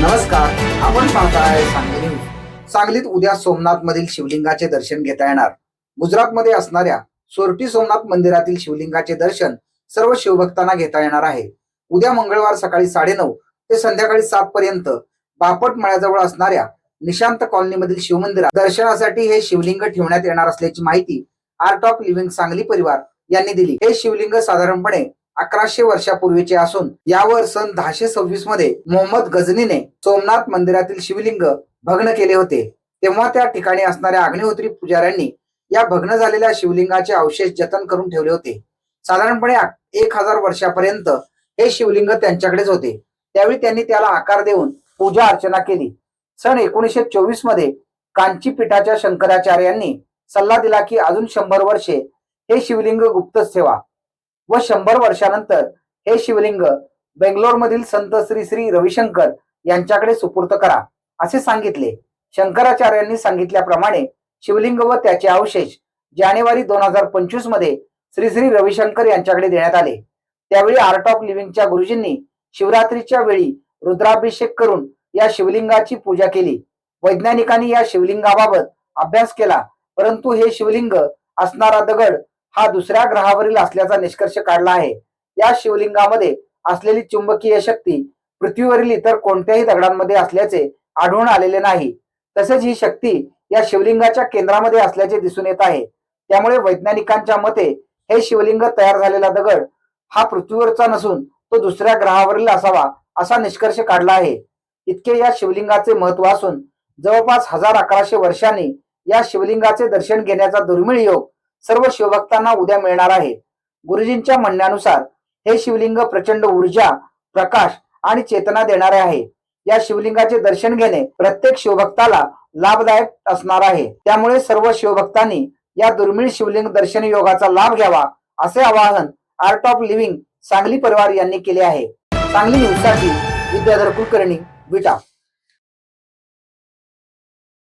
नमस्कार आपण पाहताय सांगली न्यूज. सांगलीत उद्या सोमनाथ मधील शिवलिंगाचे दर्शन घेता येणार. गुजरात मध्ये असणाऱ्या सोरटी सोमनाथ मंदिरातील शिवलिंगाचे दर्शन सर्व शिवभक्तांना घेता येणार आहे. उद्या मंगळवार सकाळी साडेनऊ ते संध्याकाळी सात पर्यंत बापट मळ्याजवळ असणाऱ्या निशांत कॉलनीमधील शिवमंदिरात दर्शनासाठी हे शिवलिंग ठेवण्यात येणार असल्याची माहिती आर्ट ऑफ लिव्हिंग सांगली परिवार यांनी दिली. हे शिवलिंग साधारणपणे अकराशे वर्षापूर्वीचे असून यावर सन दहाशे सव्वीसमध्ये मोहम्मद गझनीने सोमनाथ मंदिरातील शिवलिंग भग्न केले होते. तेव्हा त्या ठिकाणी असणाऱ्या अग्निहोत्री पुजाऱ्यांनी या भग्न झालेल्या शिवलिंगाचे अवशेष जतन करून ठेवले होते. साधारणपणे एक हजार वर्षापर्यंत हे शिवलिंग त्यांच्याकडेच होते. त्यावेळी त्यांनी त्याला आकार देऊन पूजा अर्चना केली. सन एकोणीसशे चोवीसमध्ये कांची पीठाच्या शंकराचार्यांनी सल्ला दिला की अजून शंभर वर्षे हे शिवलिंग गुप्तच ठेवा. व शंभर वर्षानंतर हे शिवलिंग बेंगलोर मधील संत श्री श्री रविशंकर यांच्याकडे सुपूर्त करा असे सांगितले. शंकराचार्यांनी सांगितल्याप्रमाणे शिवलिंग व त्याचे अवशेष जानेवारी दोन हजार पंचवीसमध्ये श्री श्री रविशंकर यांच्याकडे देण्यात आले. त्यावेळी आर्ट ऑफ लिव्हिंगच्या गुरुजींनी शिवरात्रीच्या वेळी रुद्राभिषेक करून या शिवलिंगाची पूजा केली. वैज्ञानिकांनी या शिवलिंगाबाबत अभ्यास केला परंतु हे शिवलिंग असणारा दगड हा दुसऱ्या ग्रहावरील असल्याचा निष्कर्ष काढला आहे. या शिवलिंगामध्ये असलेली चुंबकीय शक्ती पृथ्वीवरील इतर कोणत्याही दगडांमध्ये असल्याचे आढळून आलेले नाही. तसेच ही शक्ती या शिवलिंगाच्या केंद्रामध्ये असल्याचे दिसून येत आहे. त्यामुळे वैज्ञानिकांच्या मते हे शिवलिंग तयार झालेला दगड हा पृथ्वीवरचा नसून तो दुसऱ्या ग्रहावरील असावा असा निष्कर्ष काढला आहे. इतके या शिवलिंगाचे महत्त्व असून जवळपास हजार अकराशे वर्षांनी या शिवलिंगाचे दर्शन घेण्याचा दुर्मिळ योग सर्व शिवभक्तांना उद्या मिळणार आहे. गुरुजींच्या म्हणण्यानुसार हे शिवलिंग प्रचंड ऊर्जा प्रकाश आणि चेतना देणारे आहे. या शिवलिंगाचे दर्शन घेणे प्रत्येक शिवभक्ताला लाभदायक असणार आहे. त्यामुळे सर्व शिवभक्तांनी या दुर्मिळ शिवलिंग दर्शन योगाचा लाभ घ्यावा असे आवाहन आर्ट ऑफ लिव्हिंग सांगली परिवार यांनी केले आहे. सांगली न्यूजसाठी विद्याधर कुलकर्णी विटा.